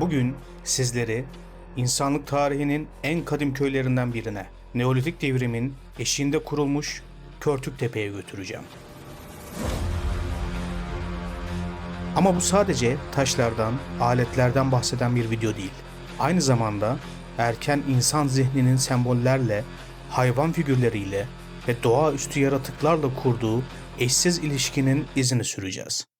Bugün sizleri insanlık tarihinin en kadim köylerinden birine, Neolitik devrimin eşiğinde kurulmuş Körtüktepe'ye götüreceğim. Ama bu sadece taşlardan, aletlerden bahseden bir video değil. Aynı zamanda erken insan zihninin sembollerle, hayvan figürleriyle ve doğaüstü yaratıklarla kurduğu eşsiz ilişkinin izini süreceğiz.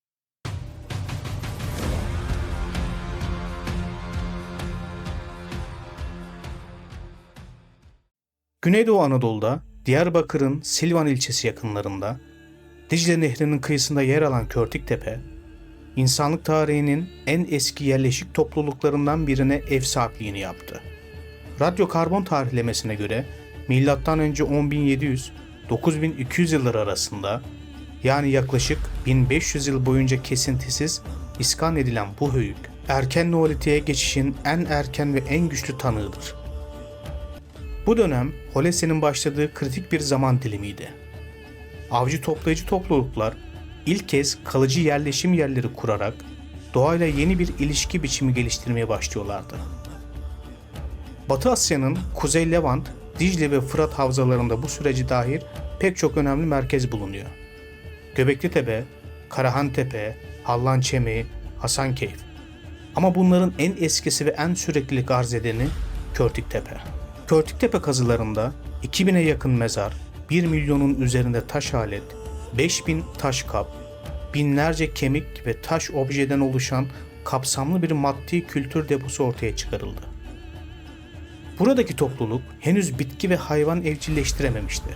Güneydoğu Anadolu'da Diyarbakır'ın Silvan ilçesi yakınlarında Dicle Nehri'nin kıyısında yer alan Körtüktepe, insanlık tarihinin en eski yerleşik topluluklarından birine ev sahipliğini yaptı. Radyokarbon tarihlemesine göre M.Ö. 10.700-9200 yılları arasında yani yaklaşık 1500 yıl boyunca kesintisiz iskan edilen bu höyük, erken Neolitik'e geçişin en erken ve en güçlü tanığıdır. Bu dönem Holese'nin başladığı kritik bir zaman dilimiydi. Avcı toplayıcı topluluklar ilk kez kalıcı yerleşim yerleri kurarak doğayla yeni bir ilişki biçimi geliştirmeye başlıyorlardı. Batı Asya'nın Kuzey Levant, Dicle ve Fırat havzalarında bu süreci dair pek çok önemli merkez bulunuyor. Göbekli Tepe, Karahan Tepe, Hallan Çemi, Hasankeyf. Ama bunların en eskisi ve en süreklilik arz edeni Körtüktepe. Körtüktepe kazılarında 2000'e yakın mezar, 1 milyonun üzerinde taş alet, 5000 taş kap, binlerce kemik ve taş objeden oluşan kapsamlı bir maddi kültür deposu ortaya çıkarıldı. Buradaki topluluk henüz bitki ve hayvan evcilleştirememişti.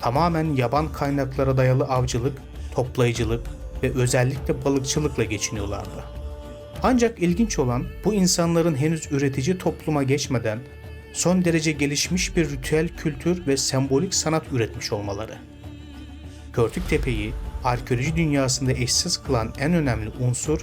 Tamamen yaban kaynaklara dayalı avcılık, toplayıcılık ve özellikle balıkçılıkla geçiniyorlardı. Ancak ilginç olan bu insanların henüz üretici topluma geçmeden son derece gelişmiş bir ritüel kültür ve sembolik sanat üretmiş olmaları. Körtüktepe'yi arkeoloji dünyasında eşsiz kılan en önemli unsur,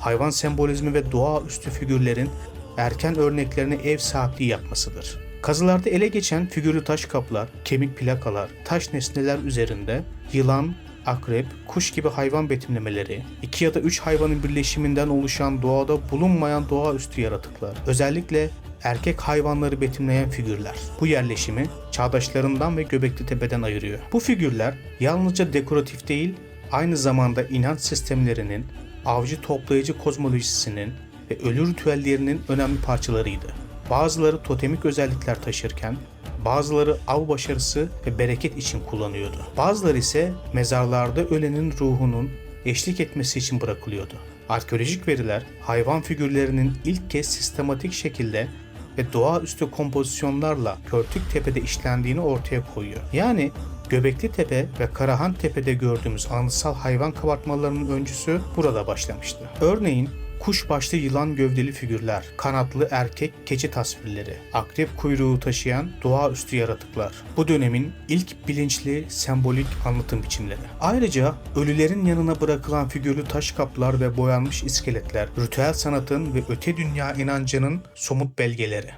hayvan sembolizmi ve doğaüstü figürlerin erken örneklerine ev sahipliği yapmasıdır. Kazılarda ele geçen figürlü taş kaplar, kemik plakalar, taş nesneler üzerinde yılan, akrep, kuş gibi hayvan betimlemeleri, iki ya da üç hayvanın birleşiminden oluşan doğada bulunmayan doğaüstü yaratıklar, özellikle erkek hayvanları betimleyen figürler. Bu yerleşimi çağdaşlarından ve Göbekli Tepe'den ayırıyor. Bu figürler yalnızca dekoratif değil, aynı zamanda inanç sistemlerinin, avcı toplayıcı kozmolojisinin ve ölü ritüellerinin önemli parçalarıydı. Bazıları totemik özellikler taşırken, bazıları av başarısı ve bereket için kullanıyordu. Bazıları ise mezarlarda ölenin ruhunun eşlik etmesi için bırakılıyordu. Arkeolojik veriler hayvan figürlerinin ilk kez sistematik şekilde ve doğaüstü kompozisyonlarla Körtük Tepe'de işlendiğini ortaya koyuyor. Yani Göbekli Tepe ve Karahan Tepe'de gördüğümüz anıtsal hayvan kabartmalarının öncüsü burada başlamıştı. Örneğin kuş başlı yılan gövdeli figürler, kanatlı erkek keçi tasvirleri, akrep kuyruğu taşıyan doğaüstü yaratıklar. Bu dönemin ilk bilinçli sembolik anlatım biçimleri. Ayrıca ölülerin yanına bırakılan figürlü taş kaplar ve boyanmış iskeletler, ritüel sanatın ve öte dünya inancının somut belgeleri.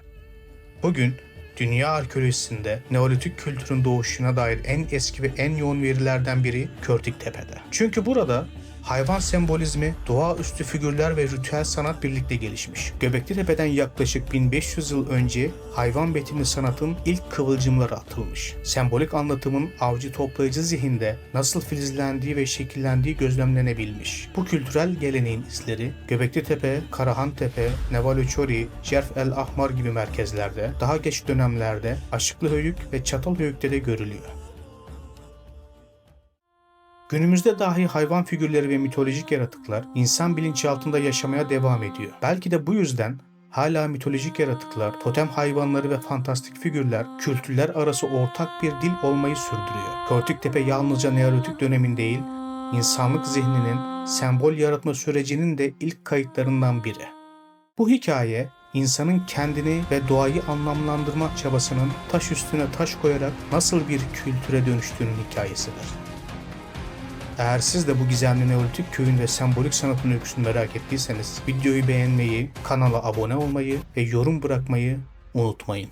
Bugün dünya arkeolojisinde Neolitik kültürün doğuşuna dair en eski ve en yoğun verilerden biri Körtüktepe'de. Çünkü burada hayvan sembolizmi, doğaüstü figürler ve ritüel sanat birlikte gelişmiş. Göbekli Tepe'den yaklaşık 1500 yıl önce hayvan betimli sanatın ilk kıvılcımları atılmış. Sembolik anlatımın avcı toplayıcı zihinde nasıl filizlendiği ve şekillendiği gözlemlenebilmiş. Bu kültürel geleneğin izleri Göbekli Tepe, Karahan Tepe, Nevalöçori, Cerf el Ahmar gibi merkezlerde, daha geç dönemlerde Aşıklı Höyük ve Çatal Höyük'te de görülüyor. Günümüzde dahi hayvan figürleri ve mitolojik yaratıklar insan bilinçaltında yaşamaya devam ediyor. Belki de bu yüzden hala mitolojik yaratıklar, totem hayvanları ve fantastik figürler kültürler arası ortak bir dil olmayı sürdürüyor. Körtüktepe yalnızca Neolitik dönemin değil, insanlık zihninin sembol yaratma sürecinin de ilk kayıtlarından biri. Bu hikaye insanın kendini ve doğayı anlamlandırma çabasının taş üstüne taş koyarak nasıl bir kültüre dönüştüğünün hikayesidir. Eğer siz de bu gizemli Neolitik köyün ve sembolik sanatın öyküsünü merak ettiyseniz videoyu beğenmeyi, kanala abone olmayı ve yorum bırakmayı unutmayın.